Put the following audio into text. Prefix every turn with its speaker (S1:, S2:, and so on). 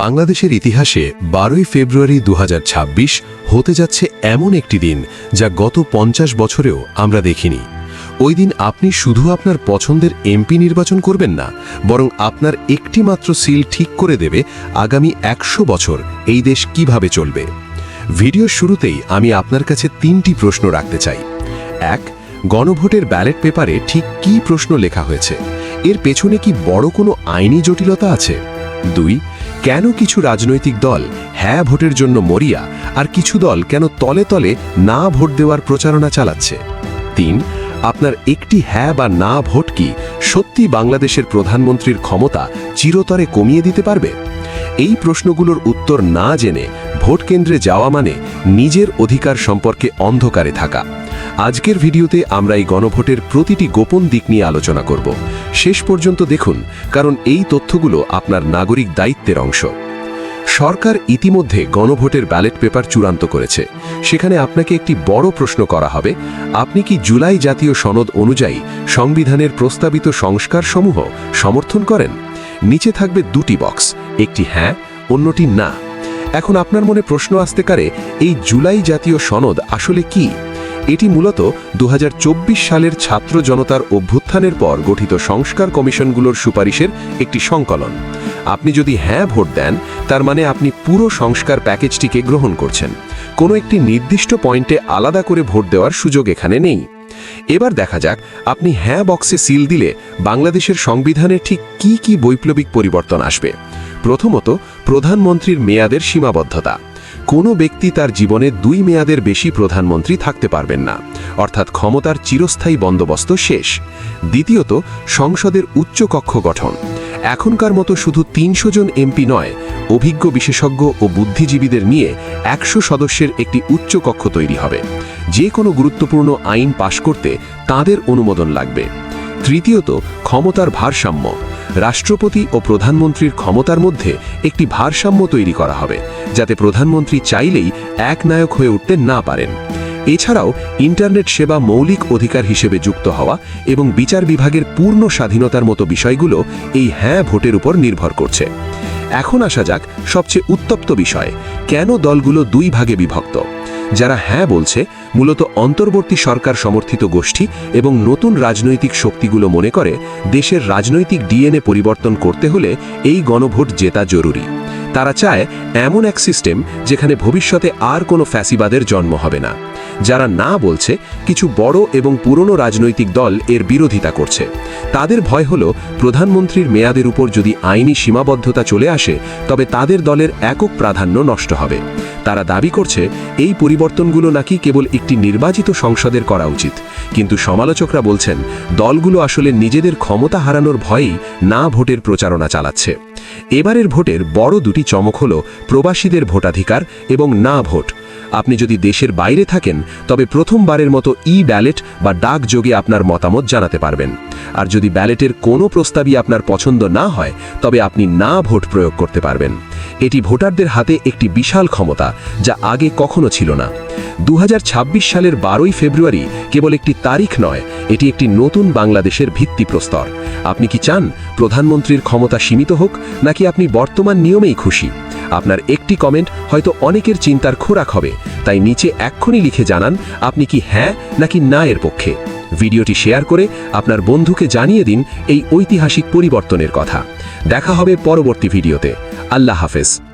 S1: বাংলাদেশের ইতিহাসে বারোই ফেব্রুয়ারি দু হাজার ছাব্বিশ হতে যাচ্ছে এমন একটি দিন যা গত পঞ্চাশ বছরেও আমরা দেখিনি। ওই দিন আপনি শুধু আপনার পছন্দের এমপি নির্বাচন করবেন না, বরং আপনার একটি মাত্র সিল ঠিক করে দেবে আগামী একশো বছর এই দেশ কীভাবে চলবে। ভিডিও শুরুতেই আমি আপনার কাছে তিনটি প্রশ্ন রাখতে চাই। এক, গণভোটের ব্যালট পেপারে ঠিক কি প্রশ্ন লেখা হয়েছে? এর পেছনে কি বড় কোনো আইনি জটিলতা আছে? দুই কেন কিছু রাজনৈতিক দল হ্যাঁ ভোটের জন্য মরিয়া আর কিছু দল কেন তলে তলে না ভোট দেওয়ার প্রচারণা চালাচ্ছে? তিন, আপনার একটি হ্যাঁ বা না ভোট কি সত্যি বাংলাদেশের প্রধানমন্ত্রীর ক্ষমতা চিরতরে কমিয়ে দিতে পারবে? এই প্রশ্নগুলোর উত্তর না জেনে ভোট কেন্দ্রে যাওয়া মানে নিজের অধিকার সম্পর্কে অন্ধকারে থাকা। আজকের ভিডিওতে আমরা এই গণভোটের প্রতিটি গোপন দিক নিয়ে আলোচনা করব। শেষ পর্যন্ত দেখুন, কারণ এই তথ্যগুলো আপনার নাগরিক দায়িত্বের অংশ। সরকার ইতিমধ্যে গণভোটের ব্যালট পেপার চূড়ান্ত করেছে। সেখানে আপনাকে একটি বড় প্রশ্ন করা হবে, আপনি কি জুলাই জাতীয় সনদ অনুযায়ী সংবিধানের প্রস্তাবিত সংস্কারসমূহ সমর্থন করেন? নিচে থাকবে দুটি বক্স, একটি হ্যাঁ অন্যটি না। এখন আপনার মনে প্রশ্ন আসতে পারে, এই জুলাই জাতীয় সনদ আসলে কি? এটি মূলত দু হাজার চব্বিশ সালের ছাত্র জনতার অভ্যুত্থানের পর গঠিত সংস্কার কমিশনগুলোর সুপারিশের একটি সংকলন। আপনি যদি হ্যাঁ ভোট দেন, তার মানে আপনি পুরো সংস্কার প্যাকেজটিকে গ্রহণ করছেন। কোনো একটি নির্দিষ্ট পয়েন্টে আলাদা করে ভোট দেওয়ার সুযোগ এখানে নেই। এবার দেখা যাক আপনি হ্যাঁ বক্সে সিল দিলে বাংলাদেশের সংবিধানে ঠিক কি কি বৈপ্লবিক পরিবর্তন আসবে। প্রথমত, প্রধানমন্ত্রীর মেয়াদের সীমাবদ্ধতা। কোনো ব্যক্তি তার জীবনে দুই মেয়াদের বেশি প্রধানমন্ত্রী থাকতে পারবেন না, অর্থাৎ ক্ষমতার চিরস্থায়ী বন্দোবস্ত শেষ। দ্বিতীয়ত, সংসদের উচ্চ কক্ষ গঠন। এখনকার মতো শুধু তিনশো জন এমপি নয়, অভিজ্ঞ বিশেষজ্ঞ ও বুদ্ধিজীবীদের নিয়ে একশো সদস্যের একটি উচ্চ কক্ষ তৈরি হবে। যে কোনো গুরুত্বপূর্ণ আইন পাশ করতে তাদের অনুমোদন লাগবে। তৃতীয়ত, ক্ষমতার ভারসাম্য। রাষ্ট্রপতি ও প্রধানমন্ত্রীর ক্ষমতার মধ্যে একটি ভারসাম্য তৈরি করা হবে, যাতে প্রধানমন্ত্রী চাইলেই এক নায়ক হয়ে উঠতে না পারেন। এছাড়াও ইন্টারনেট সেবা মৌলিক অধিকার হিসেবে যুক্ত হওয়া এবং বিচার বিভাগের পূর্ণ স্বাধীনতার মতো বিষয়গুলো এই হ্যাঁ ভোটের উপর নির্ভর করছে। এখন আসা যাক সবচেয়ে উত্তপ্ত বিষয়, কেন দলগুলো দুই ভাগে বিভক্ত? যারা হ্যাঁ বলছে, মূলত অন্তর্বর্তী সরকার সমর্থিত গোষ্ঠী এবং নতুন রাজনৈতিক শক্তিগুলো মনে করে দেশের রাজনৈতিক ডিএনএ পরিবর্তন করতে হলে এই গণভোট জেতা জরুরি। তারা চায় এমন এক সিস্টেম যেখানে ভবিষ্যতে আর কোনো ফ্যাসিবাদের জন্ম হবে না। যারা না বলছে, কিছু বড় এবং পুরনো রাজনৈতিক দল এর বিরোধিতা করছে। তাদের ভয় হল, প্রধানমন্ত্রীর মেয়াদের উপর যদি আইনি সীমাবদ্ধতা চলে আসে, তবে তাদের দলের একক প্রাধান্য নষ্ট হবে। তারা দাবি করছে, এই পরিবর্তনগুলো নাকি কেবল একটি নির্বাচিত সংসদের করা উচিত। কিন্তু সমালোচকরা বলছেন, দলগুলো আসলে নিজেদের ক্ষমতা হারানোর ভয়েই না ভোটের প্রচারণা চালাচ্ছে। এবারের ভোটের বড় দুটি চমক হল, প্রবাসীদের ভোটাধিকার এবং না ভোট। আপনি যদি দেশের বাইরে থাকেন, তবে প্রথমবারের মতো ই ব্যালেট বা ডাক যোগে আপনার মতামত জানাতে পারবেন। আর যদি ব্যালেটের কোনো প্রস্তাবই আপনার পছন্দ না হয়, তবে আপনি না ভোট প্রয়োগ করতে পারবেন। এটি ভোটারদের হাতে একটি বিশাল ক্ষমতা, যা আগে কখনো ছিল না। দু হাজার ছাব্বিশ সালের বারোই ফেব্রুয়ারি কেবল একটি তারিখ নয়, এটি একটি নতুন বাংলাদেশের ভিত্তিপ্রস্তর আপনি কি চান, প্রধানমন্ত্রীর ক্ষমতা সীমিত হোক, নাকি আপনি বর্তমান নিয়মেই খুশি? আপনার একটি কমেন্ট হয়তো অনেকের চিন্তার খোরাক হবে। তাই নিচে এক্ষুনি লিখে জানান, আপনি কি হ্যাঁ নাকি না এর পক্ষে? ভিডিওটি শেয়ার করে আপনার বন্ধুকে জানিয়ে দিন এই ঐতিহাসিক পরিবর্তনের কথা। দেখা হবে পরবর্তী ভিডিওতে। আল্লাহ হাফেজ।